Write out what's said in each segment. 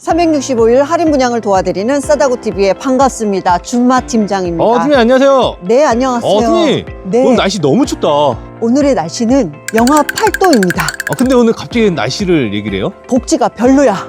365일 할인 분양을 도와드리는 싸다구 TV의 반갑습니다. 준마 팀장입니다. 어, 팀장님 안녕하세요. 네, 안녕하세요. 어, 팀장님. 네. 오늘 날씨 너무 춥다. 아, 오늘의 날씨는 영하 8도입니다. 근데 오늘 갑자기 날씨를 얘기를 해요? 복지가 별로야.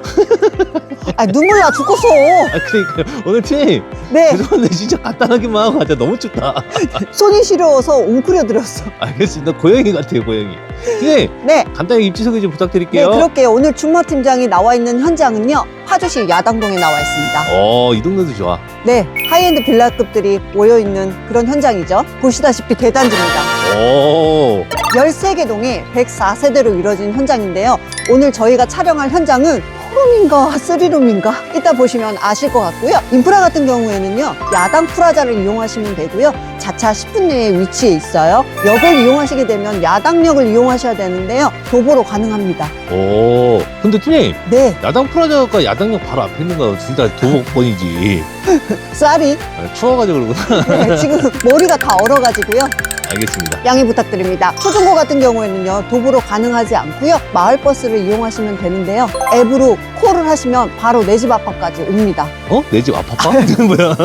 아, 눈물 나 죽겠어. 아, 그러니까 오늘 팀장님. 네, 죄송한데 진짜 간단하게만 하고 가자. 너무 춥다. 손이 시려워서 웅크려 드렸어. 알겠습니다. 고양이 같아요, 고양이. 팀장님, 네. 간단히 입지 소개 좀 네, 부탁드릴게요. 그렇게 오늘 준마 팀장이 나와 있는 현장은요. 파주시 야당동에 나와 있습니다. 어, 이 동네도 좋아. 네, 하이엔드 빌라급들이 모여 있는 그런 현장이죠. 보시다시피 대단지입니다. 오. 13개 동이 104세대로 이루어진 현장인데요. 오늘 저희가 촬영할 현장은 포룸인가 쓰리룸인가 이따 보시면 아실 것 같고요. 인프라 같은 경우에는요. 야당 프라자를 이용하시면 되고요. 자차 10분 내에 위치해 있어요. 역을 이용하시게 되면 야당역을 이용하셔야 되는데요. 도보로 가능합니다. 오. 근데 팀장님, 네, 야당 프라자가 야당역 바로 앞에 있는 거 둘 다 도곡번이지. 쌀이 아, 추워가지고 그러구나. 네, 지금 머리가 다 얼어가지고요. 알겠습니다. 양해 부탁드립니다. 초중고 같은 경우에는요, 도보로 가능하지 않고요. 마을 버스를 이용하시면 되는데요. 앱으로 콜을 하시면 바로 내 집 앞까지 옵니다. 어? 내 집 아파파? 뭐야?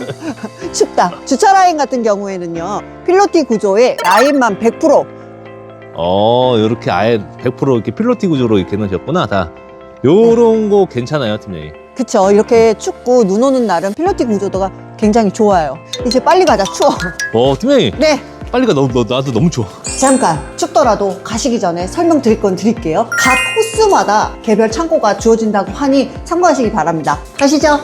춥다. 주차 라인 같은 경우에는요, 필로티 구조의 라인만 100%. 어, 이렇게 아예 100% 이렇게 필로티 구조로 이렇게 놓으셨구나, 다. 요런 거 괜찮아요, 팀장님. 그쵸. 이렇게 춥고 눈 오는 날은 필로티 구조도가 굉장히 좋아요. 이제 빨리 가자, 추워. 어, 팀장님, 네. 빨리 가. 너, 너, 나도 너무 추워. 잠깐 춥더라도 가시기 전에 설명드릴 건 드릴게요. 각 호수마다 개별 창고가 주어진다고 하니 참고하시기 바랍니다. 가시죠.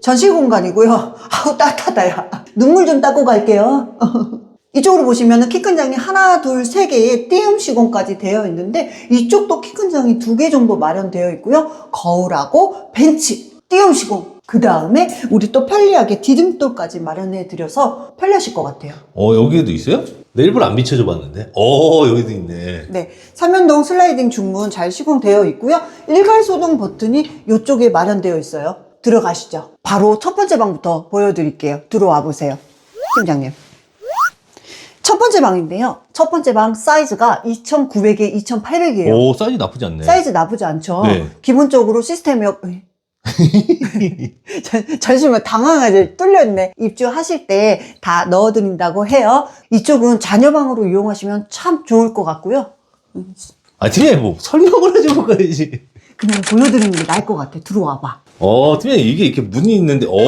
전시 공간이고요. 아우 따뜻하다 야. 눈물 좀 닦고 갈게요. 이쪽으로 보시면 키큰 장이 하나, 둘, 세 개의 띄움 시공까지 되어 있는데 이쪽도 키 큰 장이 두 개 정도 마련되어 있고요. 거울하고 벤치, 띄움 시공. 그 다음에 우리 또 편리하게 디딤돌까지 마련해 드려서 편리하실 것 같아요. 어, 여기에도 있어요? 내 일부러 안 비춰줘 봤는데. 어, 여기도 있네. 네, 삼연동 슬라이딩 중문 잘 시공되어 있고요. 일괄 소동 버튼이 이쪽에 마련되어 있어요. 들어가시죠. 바로 첫 번째 방부터 보여드릴게요. 들어와 보세요. 팀장님. 첫 번째 방인데요. 첫 번째 방 사이즈가 2,900에 2,800이에요. 오, 사이즈 나쁘지 않네. 사이즈 나쁘지 않죠? 네. 기본적으로 시스템이 없- 으이. 잠- 잠시만 당황하지 뚫려있네 입주하실 때 다 넣어드린다고 해요 이쪽은 자녀방으로 이용하시면 참 좋을 것 같고요 아, 팀장님, 뭐, 설명을 해주고 가야지. 그냥 보여드리는 게 나을 것 같아 들어와봐 어, 팀장님, 이게 이렇게 문이 있는데, 오.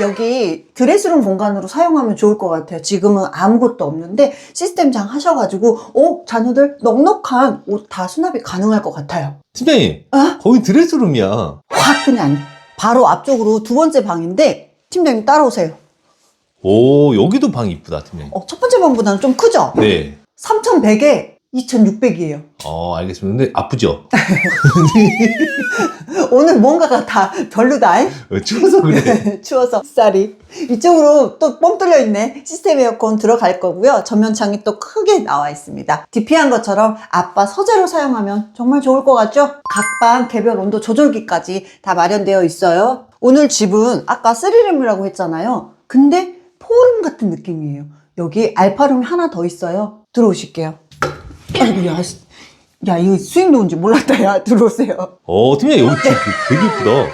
여기 드레스룸 공간으로 사용하면 좋을 것 같아요 지금은 아무것도 없는데 시스템장 하셔가지고 어 자녀들 넉넉한 옷 다 수납이 가능할 것 같아요 팀장님, 어? 거기 드레스룸이야. 확 그냥 바로 앞쪽으로 두 번째 방인데 팀장님 따라오세요 오, 여기도 방 이쁘다, 팀장님. 어, 첫 번째 방보다는 좀 크죠? 네. 3,100에 2,600이에요. 어, 알겠습니다. 근데 아프죠? 오늘 뭔가가 다 별로다. 잉? 추워서 그래? 추워서 쌀이. 이쪽으로 또 뻥 뚫려 있네. 시스템 에어컨 들어갈 거고요. 전면창이 또 크게 나와 있습니다. DP한 것처럼 아빠 서재로 사용하면 정말 좋을 것 같죠? 각방 개별 온도 조절기까지 다 마련되어 있어요. 오늘 집은 아까 쓰리룸이라고 했잖아요. 근데 포룸 같은 느낌이에요. 여기 알파룸이 하나 더 있어요. 들어오실게요. 아이고, 야, 씨. 야, 이거 수익도 온지 몰랐다. 야, 들어오세요. 어, 팀장님, 여기 진짜 되게 이쁘다.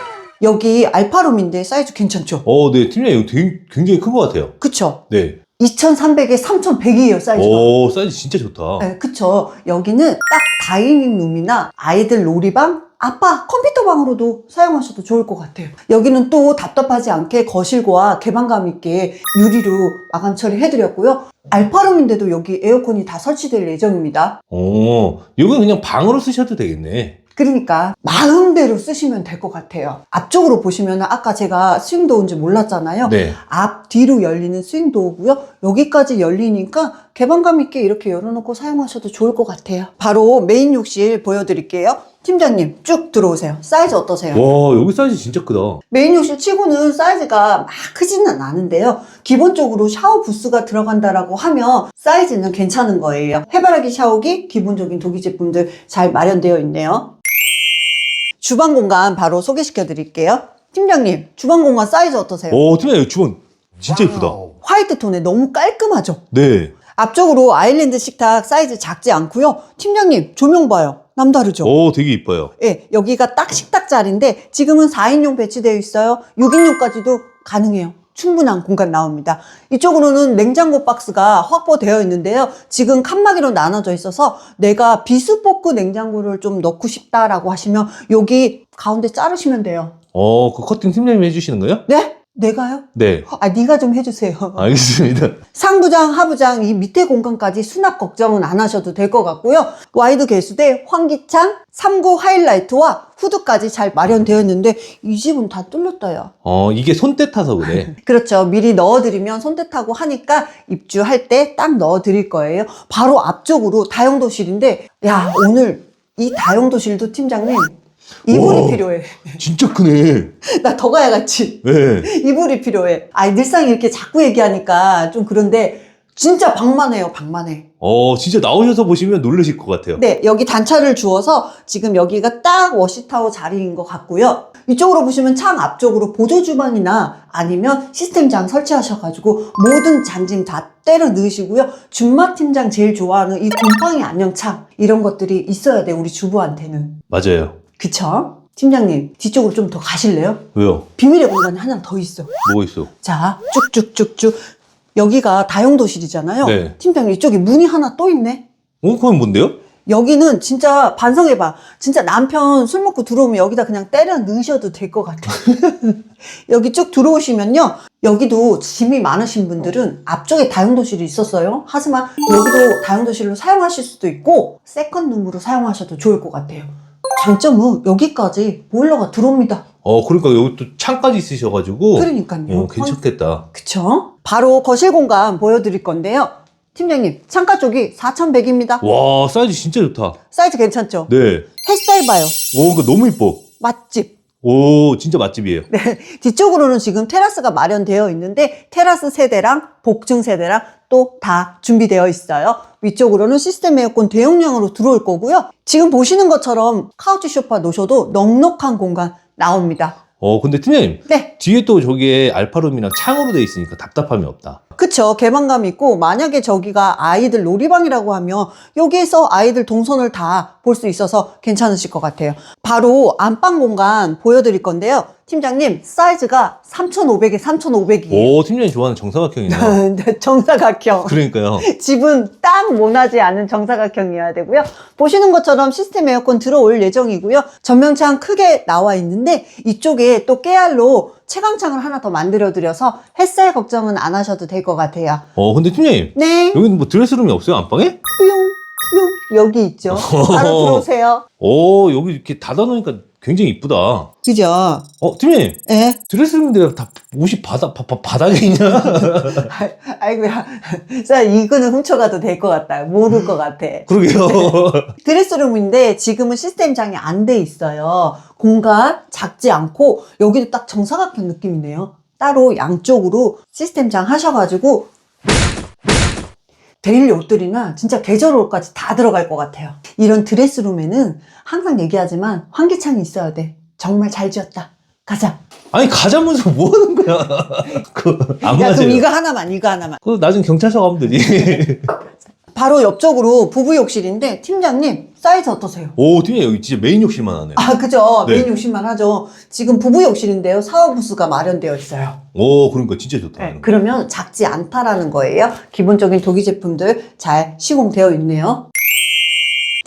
여기 알파룸인데 사이즈 괜찮죠? 어, 네, 팀장님, 여기 되게, 굉장히 큰 것 같아요. 그쵸? 네. 2,300에 3,100이에요, 사이즈가. 오, 사이즈 진짜 좋다. 네, 그쵸. 여기는 딱 다이닝 룸이나 아이들 놀이방, 아빠 컴퓨터 방으로도 사용하셔도 좋을 것 같아요. 여기는 또 답답하지 않게 거실과 개방감 있게 유리로 마감 처리해드렸고요. 알파룸인데도 여기 에어컨이 다 설치될 예정입니다. 오, 여기 그냥 방으로 쓰셔도 되겠네. 그러니까 마음대로 쓰시면 될 것 같아요. 앞쪽으로 보시면 아까 제가 스윙도어인지 몰랐잖아요. 네. 앞 뒤로 열리는 스윙도어고요. 여기까지 열리니까 개방감 있게 이렇게 열어놓고 사용하셔도 좋을 것 같아요. 바로 메인 욕실 보여드릴게요. 팀장님 쭉 들어오세요. 사이즈 어떠세요? 와, 여기 사이즈 진짜 크다. 메인 욕실 치고는 사이즈가 막 크지는 않은데요. 기본적으로 샤워 부스가 들어간다라고 하면 사이즈는 괜찮은 거예요. 해바라기 샤워기, 기본적인 독일 제품들 잘 마련되어 있네요. 주방 공간 바로 소개시켜 드릴게요. 팀장님, 주방 공간 사이즈 어떠세요? 오, 팀장님, 주방 진짜 이쁘다. 화이트 톤에 너무 깔끔하죠? 네. 앞쪽으로 아일랜드 식탁 사이즈 작지 않고요. 팀장님 조명 봐요. 남다르죠? 오, 되게 이뻐요. 예, 여기가 딱 식탁 자리인데 지금은 4인용 배치되어 있어요. 6인용까지도 가능해요. 충분한 공간 나옵니다. 이쪽으로는 냉장고 박스가 확보되어 있는데요. 지금 칸막이로 나눠져 있어서 내가 비스포크 냉장고를 좀 넣고 싶다라고 하시면 여기 가운데 자르시면 돼요. 어, 그 커팅 팀장님이 해주시는 거예요? 네? 내가요? 네. 아, 네가 좀 해주세요. 알겠습니다. 상부장, 하부장 이 밑에 공간까지 수납 걱정은 안 하셔도 될 것 같고요. 와이드 개수대, 환기창, 3구 하이라이트와 후드까지 잘 마련되어 있는데 이 집은 다 뚫렸다 야. 어, 이게 손때 타서 그래. 그렇죠. 미리 넣어드리면 손대타고 하니까 입주할 때 딱 넣어드릴 거예요. 바로 앞쪽으로 다용도실인데 야 오늘 이 다용도실도 팀장님 이불이 와. 필요해. 진짜 크네. 나 더 가야 같이. 네. 이불이 필요해. 아, 늘상 이렇게 자꾸 얘기하니까 좀 그런데 진짜 방만해요, 방만해. 어, 진짜 나오셔서 보시면 놀라실 것 같아요. 네, 여기 단차를 주어서 지금 여기가 딱 워시타워 자리인 것 같고요. 이쪽으로 보시면 창 앞쪽으로 보조 주방이나 아니면 시스템 장 설치하셔가지고 모든 잔짐 다 때려 넣으시고요. 준마 팀장 제일 좋아하는 이 곰팡이 안녕창 이런 것들이 있어야 돼, 우리 주부한테는. 맞아요. 그쵸? 팀장님, 뒤쪽으로 좀 더 가실래요? 왜요? 비밀의 공간이 하나 더 있어. 뭐가 있어? 자, 쭉쭉쭉쭉. 여기가 다용도실이잖아요. 네. 팀장님, 이쪽에 문이 하나 또 있네. 어, 그건 뭔데요? 여기는 진짜 반성해봐. 진짜 남편 술 먹고 들어오면 여기다 그냥 때려 넣으셔도 될 것 같아. 여기 쭉 들어오시면요. 여기도 짐이 많으신 분들은 앞쪽에 다용도실이 있었어요. 하지만 여기도 다용도실로 사용하실 수도 있고 세컨 룸으로 사용하셔도 좋을 것 같아요. 장점은 여기까지 보일러가 들어옵니다. 어, 그러니까 여기 또 창까지 있으셔가지고. 그러니까요. 어, 괜찮겠다. 그쵸? 바로 거실 공간 보여드릴 건데요. 팀장님, 창가 쪽이 4100입니다. 와, 사이즈 진짜 좋다. 사이즈 괜찮죠? 네. 햇살 봐요. 오, 그 너무 이뻐. 맛집. 오, 진짜 맛집이에요. 네. 뒤쪽으로는 지금 테라스가 마련되어 있는데 테라스 세대랑 복층 세대랑 또 다 준비되어 있어요. 위쪽으로는 시스템 에어컨 대용량으로 들어올 거고요. 지금 보시는 것처럼 카우치 소파 놓으셔도 넉넉한 공간 나옵니다. 어, 근데 팀장님. 네. 뒤에 또 저기에 알파룸이랑 창으로 돼 있으니까 답답함이 없다. 그쵸. 개방감 있고, 만약에 저기가 아이들 놀이방이라고 하면, 여기에서 아이들 동선을 다 볼 수 있어서 괜찮으실 것 같아요. 바로 안방 공간 보여드릴 건데요. 팀장님, 사이즈가 3,500에 3,500이에요. 오, 팀장님 좋아하는 정사각형이네요. 정사각형. 그러니까요. 집은 딱 모나지 않은 정사각형이어야 되고요. 보시는 것처럼 시스템 에어컨 들어올 예정이고요. 전면창 크게 나와 있는데 이쪽에 또 깨알로 채광창을 하나 더 만들어드려서 햇살 걱정은 안 하셔도 될 것 같아요. 어, 근데 팀장님. 네. 여기는 뭐 드레스룸이 없어요, 안방에? 뿅, 뿅. 여기 있죠. 바로 들어오세요. 오, 여기 이렇게 닫아놓으니까 굉장히 이쁘다. 그죠? 어, 팀장님. 예. 드레스룸인데 다 옷이 바닥, 바, 바, 바닥에 있냐? 아이고야. 자, 이거는 훔쳐가도 될 것 같다. 모를 것 같아. 그러게요. 드레스룸인데 지금은 시스템 장이 안 돼 있어요. 공간 작지 않고 여기도 딱 정사각형 느낌이네요. 따로 양쪽으로 시스템 장 하셔가지고 데일리 옷들이나 진짜 계절 옷까지 다 들어갈 것 같아요. 이런 드레스룸에는 항상 얘기하지만 환기창이 있어야 돼. 정말 잘 지었다. 가자. 아니, 가자면서 뭐 하는 거야? 그, 안 야, 맞아요. 그럼 이거 하나만, 이거 하나만. 그 나중에 경찰서 가면 되지. 바로 옆쪽으로 부부 욕실인데 팀장님 사이즈 어떠세요? 오, 팀장님 여기 진짜 메인 욕실만 하네. 아, 그죠. 네. 메인 욕실만 하죠. 지금 부부 욕실인데요. 샤워 부스가 마련되어 있어요. 오, 그러니까 진짜 좋다. 네, 그러면 작지 않다라는 거예요. 기본적인 도기 제품들 잘 시공되어 있네요.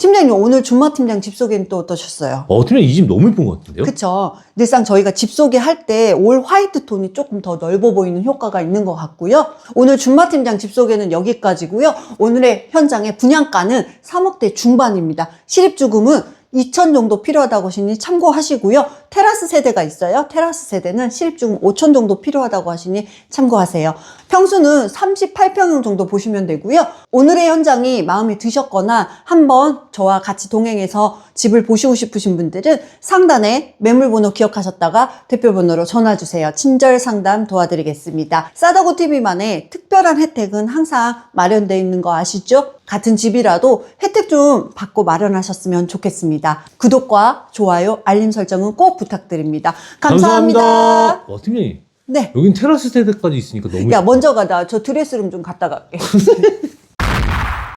팀장님, 오늘 준마 팀장 집 소개는 또 어떠셨어요? 어, 팀장님 이 집 너무 예쁜 것 같은데요? 그쵸. 늘상 저희가 집 소개할 때 올 화이트 톤이 조금 더 넓어 보이는 효과가 있는 것 같고요. 오늘 준마 팀장 집 소개는 여기까지고요. 오늘의 현장의 분양가는 3억대 중반입니다. 실입주금은 2천 정도 필요하다고 하시니 참고하시고요. 테라스 세대가 있어요. 테라스 세대는 실입주금 5천 정도 필요하다고 하시니 참고하세요. 평수는 38평형 정도 보시면 되고요. 오늘의 현장이 마음에 드셨거나 한번 저와 같이 동행해서 집을 보시고 싶으신 분들은 상단에 매물번호 기억하셨다가 대표번호로 전화주세요. 친절 상담 도와드리겠습니다. 싸다고 TV만의 특별한 혜택은 항상 마련되어 있는 거 아시죠? 같은 집이라도 혜택 좀 받고 마련하셨으면 좋겠습니다. 구독과 좋아요, 알림 설정은 꼭 부탁드립니다. 감사합니다. 와, 팀장님 네. 여긴 테라스 세대까지 있으니까 너무 야, 먼저 가다. 저 드레스룸 좀 갔다 갈게.